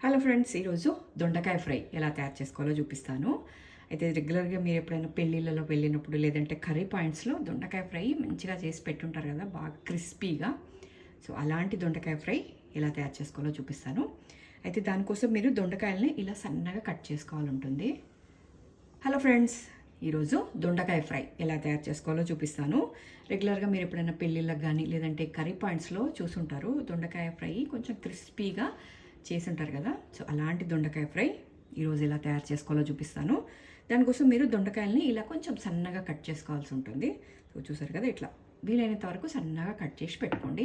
Hello friends ఈరోజు దొండకాయ fry ఎలా తయారు చేసుకోవాలో చూపిస్తాను. అయితే రెగ్యులర్గా మీరు ఎప్పుడైనా పెళ్ళిళ్ళలో వెళ్ళినప్పుడు లేదంటే కర్రీ పాయింట్స్లో దొండకాయ ఫ్రై మంచిగా చేసి పెట్టుంటారు కదా బాగా క్రిస్పీగా. సో అలాంటి దొండకాయ ఫ్రై ఎలా తయారు చేసుకోవాలో చూపిస్తాను. అయితే దానికోసం మీరు దొండకాయలని ఇలా సన్నగా కట్ చేసుకోవాలి ఉంటుంది హలో ఫ్రెండ్స్ ఈరోజు దొండకాయ ఫ్రై ఎలా తయారు చేసుకోవాలో చూపిస్తాను. రెగ్యులర్గా మీరు ఎప్పుడైనా పెళ్ళిళ్ళకి కానీ లేదంటే కర్రీ పాయింట్స్లో చూసుంటారు దొండకాయ ఫ్రై కొంచెం క్రిస్పీగా చేసి ఉంటారు కదా. సో అలాంటి దొండకాయ ఫ్రై ఈరోజు ఎలా తయారు చేసుకోవాలో చూపిస్తాను. దానికోసం మీరు దొండకాయల్ని ఇలా కొంచెం సన్నగా కట్ చేసుకోవాల్సి ఉంటుంది. సో చూసారు కదా ఇట్లా. వీలైనంత వరకు సన్నగా కట్ చేసి పెట్టుకోండి.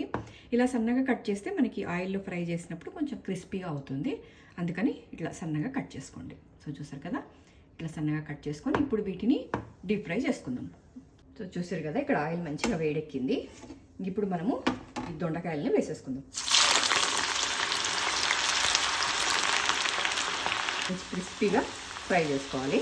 ఇలా సన్నగా కట్ చేస్తే మనకి ఆయిల్లో ఫ్రై చేసినప్పుడు కొంచెం క్రిస్పీగా అవుతుంది. అందుకని ఇట్లా సన్నగా కట్ చేసుకోండి. సో చూసారు కదా. ఇట్లా సన్నగా కట్ చేసుకొని ఇప్పుడు వీటిని డీప్ ఫ్రై చేసుకుందాం. సో చూసారు కదా ఇక్కడ ఆయిల్ మంచిగా వేడెక్కింది. ఇప్పుడు మనము ఈ దొండకాయలని వేసేసుకుందాం. మంచి క్రిస్పీగా ఫ్రై చేసుకోవాలి.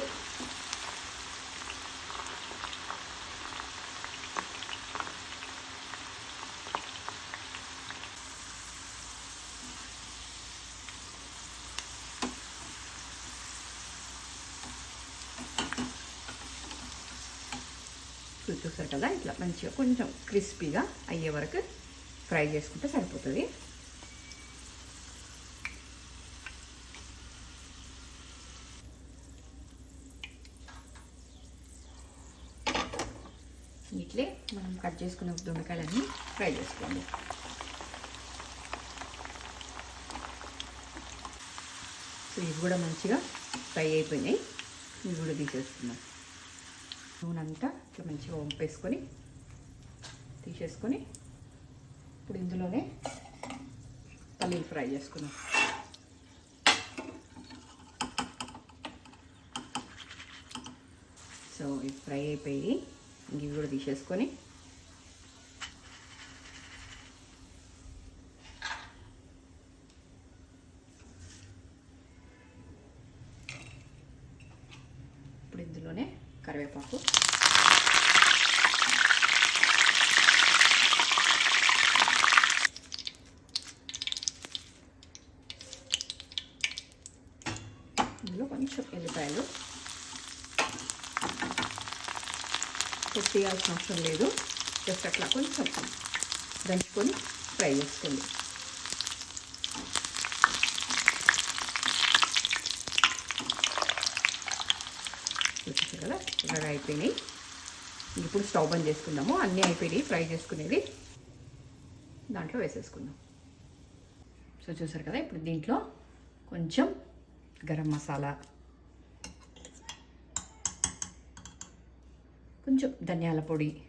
చూసారు కదా ఇట్లా మంచిగా కొంచెం క్రిస్పీగా అయ్యే వరకు ఫ్రై చేసుకుంటే సరిపోతుంది. ఇట్లే మనం కట్ చేసుకున్న దొండకాయలన్నీ ఫ్రై చేసుకోండి. సో ఇవి కూడా మంచిగా ఫ్రై అయిపోయినాయి. ఇవి కూడా తీసేసుకుందాం. నూనె అంతా ఇట్లా మంచిగా వంపేసుకొని తీసేసుకొని ఇప్పుడు ఇందులోనే పల్లీలు ఫ్రై చేసుకుందాం. సో ఇవి ఫ్రై అయిపోయి ఇవి కూడా తీసేసుకొని ఇప్పుడు ఇందులోనే కరివేపాకు. ఇందులో కొంచెం ఎల్లిపాయలు. చేయాల్సిన అవసరం లేదు. జస్ట్ అట్లా కొంచెం దంచుకొని ఫ్రై చేసుకోండి. చూపించారు కదా? ఇలాగ అయిపోయినాయి. ఇప్పుడు స్టవ్ బంద్ చేసుకుందాము. అన్నీ అయిపోయినాయి. ఫ్రై చేసుకునేది దాంట్లో వేసేసుకుందాం. సో చూసారు కదా? ఇప్పుడు దీంట్లో కొంచెం గరం మసాలా కొంచెం ధనియాల పొడి.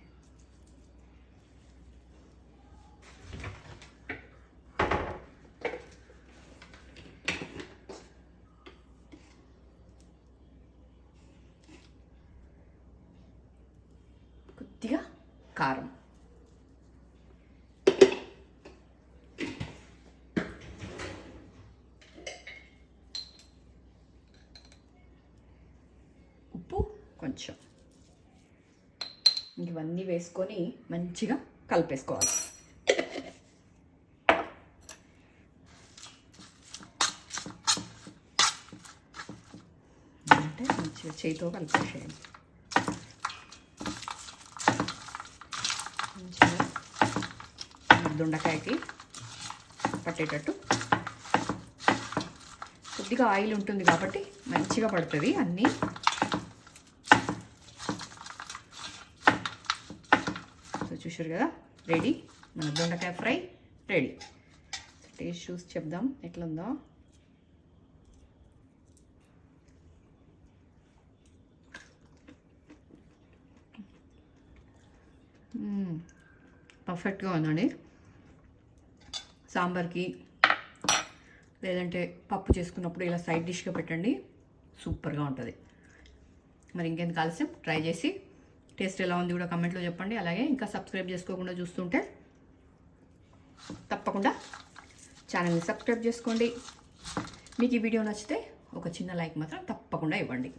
కొద్దిగా కారం. ఉప్పు కొంచెం. ఇవన్నీ వేసుకొని మంచిగా కలిపేసుకోవాలి. అంటే మంచిగా చేతితో కలిపేసేయండి. మంచిగా దొండకాయకి పట్టేటట్టు. కొద్దిగా ఆయిల్ ఉంటుంది కాబట్టి మంచిగా పడుతుంది. అన్నీ సో చూసారు కదా? రెడీ మన దొండకాయ ఫ్రై రెడీ టేస్ట్ చూసి చెప్దాం. ఎట్లుందో? పర్ఫెక్ట్గా ఉందండి. సాంబార్కి లేదంటే పప్పు చేసుకున్నప్పుడు ఇలా సైడ్ డిష్గా పెట్టండి. సూపర్గా ఉంటుంది. మరి ఇంకెంత ఆలస్యం ట్రై చేసి టేస్ట్ ఎలా ఉంది కూడా కమెంట్లో చెప్పండి. అలాగే ఇంకా సబ్స్క్రైబ్ చేసుకోకుండా చూస్తుంటే తప్పకుండా ఛానల్ని సబ్స్క్రైబ్ చేసుకోండి. మీకు ఈ వీడియో నచ్చితే ఒక చిన్న లైక్ మాత్రం తప్పకుండా ఇవ్వండి.